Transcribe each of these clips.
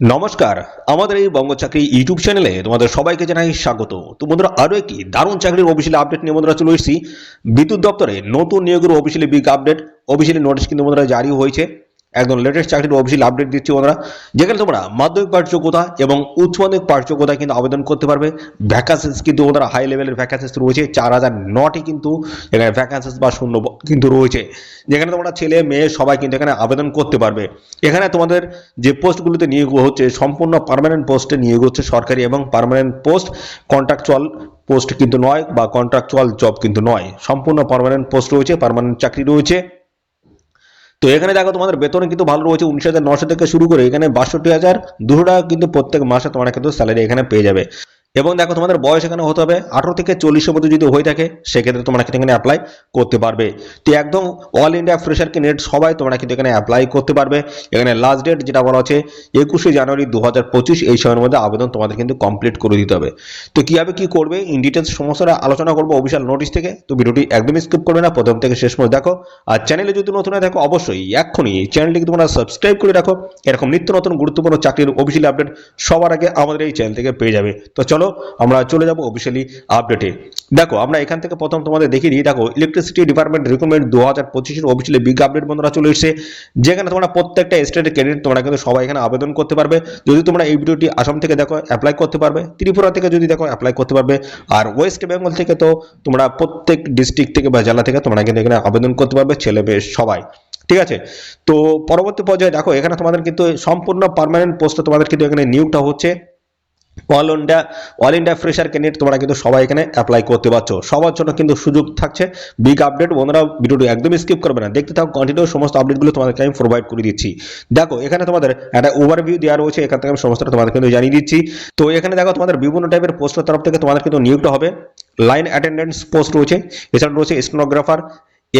নমস্কার, আমাদের এই বঙ্গ চাকরি ইউটিউব চ্যানেলে তোমাদের সবাইকে জানাই স্বাগত। তো বন্ধুরা, আরও একটি দারুণ চাকরির অফিসিয়ালি আপডেট নিয়ে বন্ধুরা চলে এসেছি। বিদ্যুৎ দপ্তরে নতুন নিয়োগের officially big update officially notice কিন্তু বন্ধুরা জারি হয়েছে। একদম লেটেস্ট চাকরির অফিসিয়াল আপডেট দিচ্ছি বন্ধুরা। যেখানে তোমরা মাধ্যমিক পাঠ যোগ্যতা এবং উচ্চ মাধ্যমিক পাঠ যোগ্যতা কিন্তু আবেদন করতে পারবে। ভ্যাকান্সিস কিন্তু বন্ধুরা হাই লেভেলের ভ্যাকান্সিস রয়েছে। চার হাজার নটি কিন্তু এখানে ভ্যাকান্সিস বা শূন্য কিন্তু রয়েছে। যেখানে তোমরা ছেলে, মেয়ে সবাই কিন্তু এখানে আবেদন করতে পারবে। এখানে তোমাদের যে পোস্টগুলোতে নিয়োগ হচ্ছে, সম্পূর্ণ পারমানেন্ট পোস্টে নিয়োগ হচ্ছে সরকারি এবং পারমানেন্ট পোস্ট কন্ট্রাকচুয়াল পোস্ট কিন্তু নয় বা কন্ট্রাকচুয়াল জব কিন্তু নয়। সম্পূর্ণ পারমানেন্ট পোস্ট রয়েছে পারমানেন্ট চাকরি রয়েছে। তো এখানে দেখো তোমাদের বেতন কিন্তু ভালো রয়েছে উনিশ হাজার নশো থেকে শুরু করে, এখানে বাষট্টি হাজার দুশো টাকা কিন্তু প্রত্যেক মাসে তোমরা কিন্তু স্যালারি এখানে পেয়ে যাবে। এবং দেখো তোমাদের বয়স এখানে হতে হবে আঠারো থেকে চল্লিশের মধ্যে যদি হয়ে থাকে, সেক্ষেত্রে তোমরা কিন্তু এখানে অ্যাপ্লাই করতে পারবে। তো একদম অল ইন্ডিয়া ফ্রেশার ক্যান্ডিডেট সবাই তোমরা কিন্তু এখানে অ্যাপ্লাই করতে পারবে। এখানে লাস্ট ডেট যেটা বলা আছে একুশে জানুয়ারি দু হাজার পঁচিশ, এই সময়ের মধ্যে আবেদন তোমাদের কিন্তু কমপ্লিট করে দিতে হবে। তো কীভাবে কী করবে ইন ডিটেলস সমস্যাটা আলোচনা করব অফিসিয়াল নোটিশ থেকে। তো ভিডিওটি একদমই স্কিপ করবে না, প্রথম থেকে শেষ পর্যন্ত দেখো। আর চ্যানেলে যদি নতুন থাকো, অবশ্যই এক্ষুনি এই চ্যানেলটিকে তোমরা সাবস্ক্রাইব করে রাখো। এরকম নিত্য নতুন গুরুত্বপূর্ণ চাকরির অফিসিয়াল আপডেট সবার আগে আমাদের এই চ্যানেল থেকে পেয়ে যাবে। তো চলো আমরা চলে যাব অফিসিয়ালি আপডেটে দেখো, আমরা এখান থেকে প্রথম তোমাদের দেখিয়ে দিই, দেখো ইলেকট্রিসিটি ডিপার্টমেন্ট রিক্রুটমেন্ট দু হাজার পঁচিশের অফিসিয়ালি বিগ আপডেট বন্ধুরা চলে এসেছে। যেখানে তোমরা প্রত্যেকটা স্টেটের ক্যান্ডিডেট তোমরা কিন্তু সবাই এখানে আবেদন করতে পারবে। যদি তোমরা এই ভিডিওটি আসাম থেকে দেখো অ্যাপ্লাই করতে পারবে। ত্রিপুরা থেকে যদি দেখো অ্যাপ্লাই করতে পারবে। আর ওয়েস্ট বেঙ্গল থেকে তো তোমরা প্রত্যেক ডিস্ট্রিক্ট থেকে বা জেলা থেকে তোমরা কিন্তু এখানে আবেদন করতে পারবে, ছেলে মেয়ে সবাই। ঠিক আছে? তো পরবর্তী পর্যায়ে দেখো, এখানে তোমাদের কিন্তু সম্পূর্ণ পার্মানেন্ট পোস্টে তোমাদের কিন্তু এখানে নিয়োগটা হচ্ছে। All India all India fresher candidate তোমরা কিন্তু সবাই এখানে অ্যাপ্লাই করতে পারছ। সবার জন্য কিন্তু সুযোগ থাকছে। বিগ আপডেট বন্ধুরা ভিডিওটি একদমই স্কিপ করবে না। দেখতে থাকো কন্টিনিউ সমস্ত আপডেটগুলো তোমাদেরকে আমি প্রোভাইড করে দিচ্ছি। দেখো, এখানে তোমাদের একটা ওভারভিউ দেওয়া রয়েছে, এখান থেকে আমি সমস্তটা তোমাদের কিন্তু জানিয়ে দিচ্ছি। তো এখানে দেখো, তোমাদের বিভিন্ন টাইপের পোস্টের তরফ থেকে তোমাদের কিন্তু নিয়োগটা হবে। লাইন অ্যাটেন্ডেন্স পোস্ট রয়েছে। এছাড়া রয়েছে স্টেনোগ্রাফার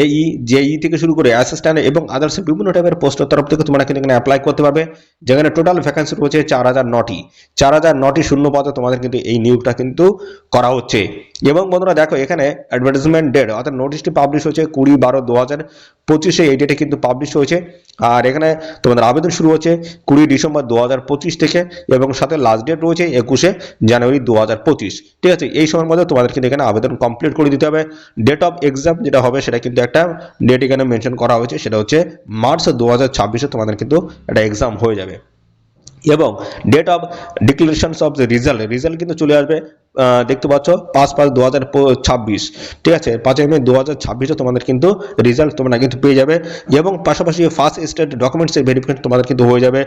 এই জেই থেকে শুরু করে অ্যাসিস্ট্যান্ট এবং আদার্স বিভিন্ন টাইপের পোস্টের তরফ থেকে তোমরা কিন্তু এখানে অ্যাপ্লাই করতে পারবে। যেখানে টোটাল ভ্যাকান্সি রয়েছে চার হাজার নটি। চার হাজার নটি শূন্য পদে তোমাদের কিন্তু এই নিয়োগটা কিন্তু করা হচ্ছে। এবং বন্ধুরা দেখো, এখানে অ্যাডভার্টাইজমেন্ট ডেট অর্থাৎ নোটিশটি পাবলিশ হয়েছে কুড়ি বারো দু হাজার পঁচিশে এই ডেটে কিন্তু পাবলিশ হয়েছে। আর এখানে তোমাদের আবেদন শুরু হচ্ছে কুড়ি ডিসেম্বর দু হাজার পঁচিশ থেকে এবং সাথে লাস্ট ডেট রয়েছে একুশে জানুয়ারি দু হাজার পঁচিশ। ঠিক আছে, এই সময়ের মধ্যে তোমাদের কিন্তু এখানে আবেদন কমপ্লিট করে দিতে হবে। ডেট অফ এক্সাম যেটা হবে সেটা কিন্তু একটা ডেট এখানে মেনশন করা হয়েছে, সেটা হচ্ছে মার্চ দু হাজার তোমাদের কিন্তু একটা এক্সাম হয়ে যাবে। এবং date of declarations of the result result কিন্তু চলে আসবে দেখতে পাচ্ছ, পাঁচ পাঁচ দু হাজার ছাব্বিশ। ঠিক আছে? পাঁচই মে দু হাজার ছাব্বিশে তোমাদের কিন্তু রেজাল্ট তোমরা কিন্তু পেয়ে যাবে এবং পাশাপাশি ফার্স্ট স্টেট ডকুমেন্টসের ভেরিফিকেশন তোমাদের কিন্তু হয়ে যাবে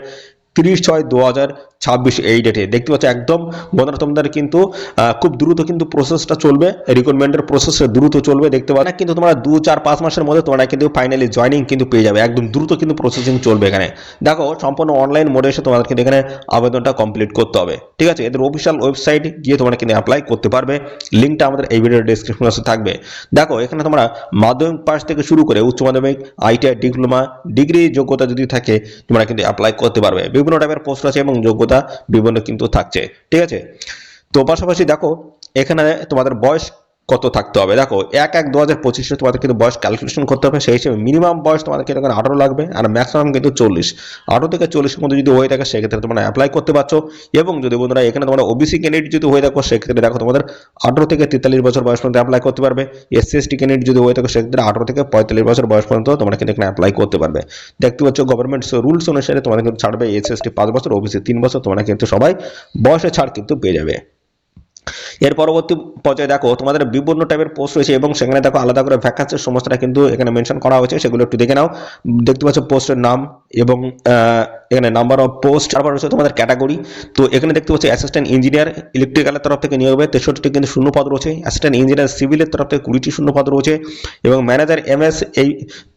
তিরিশ ছয় দু হাজার ছাব্বিশ এই ডেটে দেখতে পাচ্ছ, একদম বন্ধুরা, তোমাদের কিন্তু খুব দ্রুত কিন্তু প্রসেসটা চলবে। রিক্রুটমেন্টের প্রসেসটা দ্রুত চলবে, দেখতে পাচ্ছ। কিন্তু তোমরা দু, চার, পাঁচ মাসের মধ্যে তোমরা কিন্তু ফাইনালি জয়নিং কিন্তু পেয়ে যাবে। একদম দ্রুত কিন্তু প্রসেসিং চলবে এখানে। দেখো, সম্পূর্ণ অনলাইন মোডে এসে তোমাদের কিন্তু এখানে আবেদনটা কমপ্লিট করতে হবে। ঠিক আছে? এদের অফিসিয়াল ওয়েবসাইট গিয়ে তোমরা কিন্তু অ্যাপ্লাই করতে পারবে। লিঙ্কটা আমাদের এই ভিডিওর ডিসক্রিপশন থাকবে। দেখো, এখানে তোমরা মাধ্যমিক পাস থেকে শুরু করে উচ্চ মাধ্যমিক আইটিআই ডিপ্লোমা ডিগ্রি যোগ্যতা যদি থাকে, তোমরা কিন্তু অ্যাপ্লাই করতে পারবে। বিভিন্ন টাইপের পোস্ট আছে এবং যোগ্যতা বিভিন্ন কিন্তু থাকছে। ঠিক আছে? তো পাশাপাশি দেখো, এখানে তোমাদের বয়স কত থাকতে হবে? দেখো, এক এক দু হাজার পঁচিশে তোমাদের কিন্তু বয়স ক্যালকুলেশন করতে হবে, সেই হিসেবে মিনিমাম বয়স তোমাদের কিন্তু এখানে আঠারো লাগবে আর ম্যাক্সিমাম কিন্তু চল্লিশ। আঠারো থেকে চল্লিশের মধ্যে যদি হয়ে থাকে, সেক্ষেত্রে তোমরা অ্যাপ্লাই করতে পারছ। এবং যদি বন্ধুরা এখানে তোমরা ওবিসি ক্যান্ডিডেট যদি হয়ে থাকো, সেক্ষেত্রে দেখো তোমাদের আঠারো থেকে তেতাল্লিশ বছর বয়স পর্যন্ত অ্যাপ্লাই করতে পারবে। এসসি এসটি ক্যান্ডিডেট যদি হয়ে থাকো, সেক্ষেত্রে আঠারো থেকে পঁয়তাল্লিশ বছর বয়স পর্যন্ত তোমরা কিন্তু এখানে অ্যাপ্লাই করতে পারবে। দেখতে পাচ্ছ গভর্নমেন্ট রুলস অনুসারে তোমাদের কিন্তু ছাড়বে এস এসটি পাঁচ বছর ওবিসি তিন বছর, তোমরা কিন্তু সবাই বয়সে ছাড় কিন্তু পেয়ে যাবে। এর পরবর্তী পর্যায়ে দেখো, তোমাদের বিভিন্ন টাইপের পোস্ট রয়েছে এবং সেখানে দেখো আলাদা করে ভ্যাকান্সির সমস্তটা কিন্তু এখানে মেনশন করা হয়েছে, সেগুলো একটু দেখে নাও। দেখতে পাচ্ছ পোস্টের নাম এবং এখানে নাম্বার অফ পোস্ট তারপর রয়েছে তোমাদের ক্যাটাগরি তো এখানে দেখতে পাচ্ছি অ্যাসিস্ট্যান্ট ইঞ্জিনিয়ার ইলেকট্রিক্যালের তরফ থেকে নিয়োগ হবে তেষট্টি কিন্তু শূন্য পদ রয়েছে অ্যাসিস্ট্যান্ট ইঞ্জিনিয়ার সিভিলের তরফ থেকে কুড়িটি শূন্য পদ রয়েছে এবং ম্যানেজার এমএস এই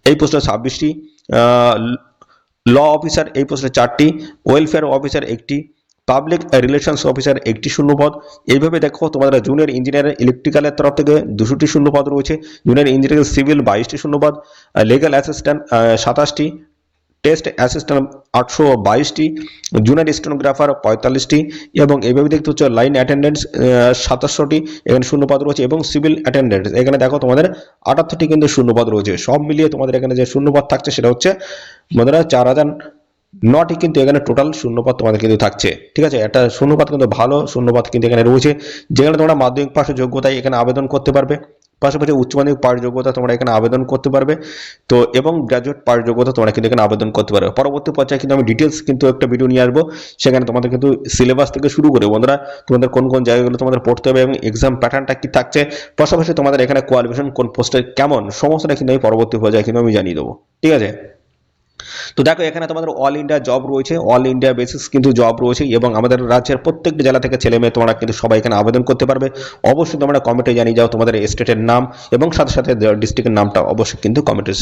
এই পোস্টে ছাব্বিশটি ল অফিসার এই পোস্টে চারটি ওয়েলফেয়ার অফিসার একটি পাবলিক রিলেশনস অফিসার একটি শূন্যপদ। এইভাবে দেখো তোমাদের জুনিয়র ইঞ্জিনিয়ার ইলেকট্রিক্যালের তরফ থেকে দুশোটি শূন্যপদ রয়েছে। জুনিয়র ইঞ্জিনিয়ার সিভিল বাইশটি শূন্যপদ লিগাল অ্যাসিস্ট্যান্ট সাতাশটি টেস্ট অ্যাসিস্ট্যান্ট আটশো বাইশটি জুনিয়র স্টেনোগ্রাফার পঁয়তাল্লিশটি এবং এইভাবে দেখতে হচ্ছে লাইন অ্যাটেন্ডেন্স সাতাশশোটি এখানে শূন্যপদ রয়েছে এবং সিভিল অ্যাটেন্ডেন্ট এখানে দেখো তোমাদের আটাত্তরটি কিন্তু শূন্যপদ রয়েছে। সব মিলিয়ে তোমাদের এখানে যে শূন্যপদ থাকছে সেটা হচ্ছে বন্ধুরা চার হাজার নটি কিন্তু এখানে টোটাল শূন্যপাত তোমাদের কিন্তু থাকছে। ঠিক আছে? একটা শূন্যপাত কিন্তু ভালো শূন্যপাত কিন্তু এখানে রয়েছে। যেখানে তোমরা মাধ্যমিক পাশের যোগ্যতায় এখানে আবেদন করতে পারবে। পাশাপাশি উচ্চ মাধ্যমিক পাশ যোগ্যতা তোমরা এখানে আবেদন করতে পারবে। তো এবং গ্রাজুয়েট পাশ যোগ্যতা তোমরা কিন্তু এখানে আবেদন করতে পারবে। পরবর্তী পর্যায়ে কিন্তু আমি ডিটেলস কিন্তু একটা ভিডিও নিয়ে আসব। সেখানে তোমাদের কিন্তু সিলেবাস থেকে শুরু করে বন্ধুরা, তোমাদের কোন কোন জায়গাগুলো তোমাদের পড়তে হবে এবং এক্সাম প্যাটার্নটা কি থাকছে। পাশাপাশি তোমাদের এখানে কোয়ালিফিকেশন কোন পোস্টে কেমন, সমস্তটা কিন্তু আমি পরবর্তী পর্যায়ে কিন্তু আমি জানিয়ে দেবো। ঠিক আছে? তো দেখো, এখানে তোমাদের অল ইন্ডিয়া জব রয়েছে অল ইন্ডিয়া বেসিস কিন্তু জব রয়েছে এবং আমাদের রাজ্যের প্রত্যেকটি জেলা থেকে ছেলে মেয়ে তোমরা কিন্তু সবাই এখানে আবেদন করতে পারবে। অবশ্যই তোমরা কমেন্টে জানিয়ে যাও তোমাদের স্টেটের নাম এবং সাথে সাথে ডিস্ট্রিক্টের নামটা অবশ্যই কিন্তু কমেন্টে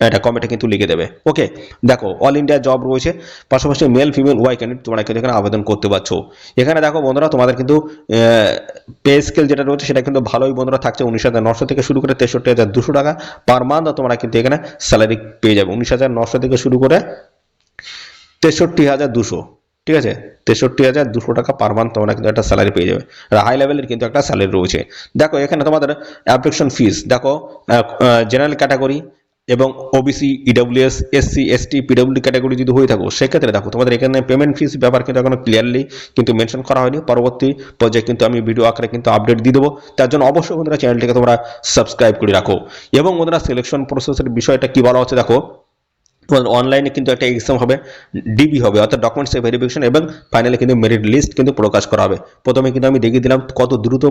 এটা কমেন্টে কিন্তু লিখে দেবে। ওকে দেখো অল ইন্ডিয়া জব রয়েছে, পাশাপাশি মেল ফিমেল ওয়াই ক্যান্ডিডেট তোমরা কিন্তু এখানে আবেদন করতে পারছ। এখানে দেখো বন্ধুরা, তোমাদের কিন্তু পে স্কেল যেটা রয়েছে সেটা কিন্তু ভালোই বন্ধুরা থাকছে, উনিশ হাজার নশো থেকে শুরু করে তেষট্টি হাজার দুশো টাকা পার মান্থ তোমরা কিন্তু এখানে স্যালারি পেয়ে যাবে। উনিশ হাজার নশো থেকে শুরু করে তেষট্টি হাজার দুশো, ঠিক আছে? তেষট্টি হাজার দুশো টাকা পার মান্থ তোমরা কিন্তু একটা স্যালারি পেয়ে যাবে। আর হাই লেভেলের কিন্তু একটা স্যালারি রয়েছে। দেখো, এখানে তোমাদের অ্যাপ্লিকেশন ফিস দেখো জেনারেল ক্যাটাগরি এবং OBC EWS SC ST PW category যদি হয়ে থাকো, সেক্ষেত্রে দেখো, তোমাদের এখানে পেমেন্ট ফিস ব্যাপার কিন্তু এখনও ক্লিয়ারলি কিন্তু মেনশন করা হয়নি। পরবর্তী পর্যায়ে কিন্তু আমি ভিডিও আকারে কিন্তু আপডেট দিয়ে দেবো। তার জন্য অবশ্যই বন্ধুরা চ্যানেলটিকে তোমরা সাবস্ক্রাইব করে রাখো। এবং বন্ধুরা সিলেকশন প্রসেসের বিষয়টা কি বলা হচ্ছে দেখো তোমাদের অনলাইনে কিন্তু একটা এক্সাম হবে ডিবি হবে, অর্থাৎ ডকুমেন্টস ভেরিফিকেশন এবং ফাইনালি কিন্তু মেরিট লিস্ট কিন্তু প্রকাশ করা হবে। প্রথমে কিন্তু আমি দেখিয়ে দিলাম কত দ্রুত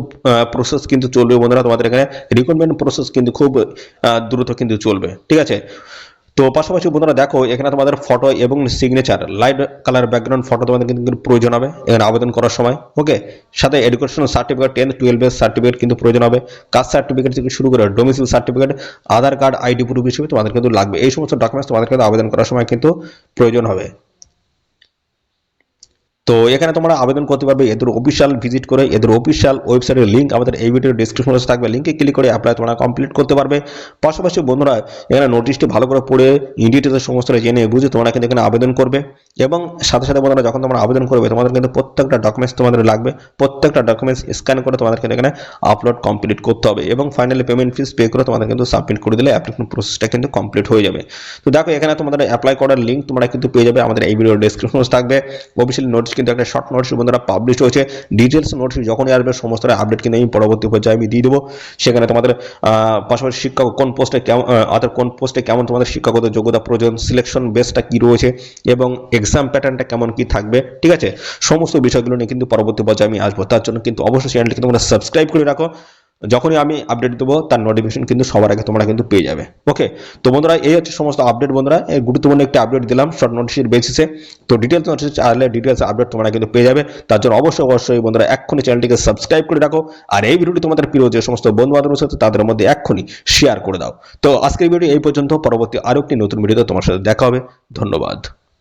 প্রসেস কিন্তু চলবে বন্ধুরা। তোমাদের এখানে রিক্রুটমেন্ট প্রসেস কিন্তু খুব দ্রুত কিন্তু চলবে। ঠিক আছে? তো পাশাপাশি বন্ধুরা দেখো, এখানে তোমাদের ফটো এবং signature light colour background photo তোমাদের কিন্তু প্রয়োজন হবে এখানে আবেদন করার সময় ওকে সাথে এডুকেশনাল সার্টিফিকেট টেন টুয়েলভের সার্টিফিকেট কিন্তু প্রয়োজন হবে। কাস্ট সার্টিফিকেট থেকে শুরু করে domicile certificate Aadhaar card ID proof হিসেবে তোমাদের কিন্তু লাগবে। এই সমস্ত ডকুমেন্টস তোমাদের কিন্তু আবেদন করার সময় কিন্তু প্রয়োজন হবে। তো এখানে তোমরা আবেদন করতে পারবে, এদের অফিসিয়াল ভিজিট করে, এদের অফিসিয়াল ওয়েবসাইটের লিঙ্ক আমাদের এই ভিডিওর ডিসক্রিপশনে থাকবে। লিঙ্কে ক্লিক করে অ্যাপ্লাই তোমরা কমপ্লিট করতে পারবে। পাশাপাশি বন্ধুরা, এখানে নোটিশটি ভালো করে পড়ে ইন্ডিটেলসের সমস্ত জেনে বুঝে তোমরা কিন্তু এখানে আবেদন করবে। এবং সাথে সাথে বন্ধুরা, যখন তোমরা আবেদন করবে, তোমাদের কিন্তু প্রত্যেকটা ডকুমেন্টস তোমাদের লাগবে। প্রত্যেকটা ডকুমেন্টস স্ক্যান করে তোমাদের কিন্তু এখানে আপলোড কমপ্লিট করতে হবে। এবং ফাইনালি পেমেন্ট ফিস পে করে তোমাদের কিন্তু সাবমিট করে দিলে অ্যাপ্লিকেশন প্রসেসটা কিন্তু কমপ্লিট হয়ে যাবে। তো দেখো, এখানে তোমাদের অ্যাপ্লাই করার লিঙ্ক তোমরা কিন্তু পেয়ে যাবে। আমাদের এই ভিডিওর ডিসক্রিপশনে থাকবে। অফিসিয়াল নোটিস কিন্তু একটা শর্ট নোটস বন্ধুরা পাবলিশ হয়েছে। ডিটেলস নোটস যখনই আসবে সমস্ত আপডেট কিন্তু আমি পরবর্তী পর্যায়ে আমি দিয়ে দেবো। সেখানে তোমাদের পাশাপাশি শিক্ষক কোন পোস্টে কেমন আদার কোন পোস্টে কেমন তোমাদের শিক্ষাগত যোগ্যতা প্রয়োজন সিলেকশন বেসটা কী রয়েছে, এবং এক্সাম প্যাটার্নটা কেমন কি থাকবে, ঠিক আছে? সমস্ত বিষয়গুলো নিয়ে কিন্তু পরবর্তী পর্যায়ে আমি আসব। তার জন্য কিন্তু অবশ্যই চ্যানেলটি তোমরা সাবস্ক্রাইব করে রাখো। যখনই আমি আপডেট দেবো, তার নোটিফিকেশন কিন্তু সবার আগে তোমরা কিন্তু পেয়ে যাবে। ওকে তো বন্ধুরা, এই হচ্ছে সমস্ত আপডেট বন্ধুরা। গুরুত্বপূর্ণ একটি আপডেট দিলাম শর্ট নোটিসের বেসিসে তো ডিটেলস নোটিস চাইলে ডিটেলস আপডেট তোমরা কিন্তু পেয়ে যাবে। তার জন্য অবশ্যই অবশ্যই বন্ধুরা, এক্ষুনি চ্যানেলটিকে সাবস্ক্রাইব করে রাখো। আর এই ভিডিওটি তোমাদের প্রিয় যে সমস্ত বন্ধু বান্ধব সাথে তাদের মধ্যে এক্ষুনি শেয়ার করে দাও। তো আজকের ভিডিও এই পর্যন্ত। পরবর্তী আরও একটি নতুন ভিডিওতে তোমার সাথে দেখা হবে। ধন্যবাদ।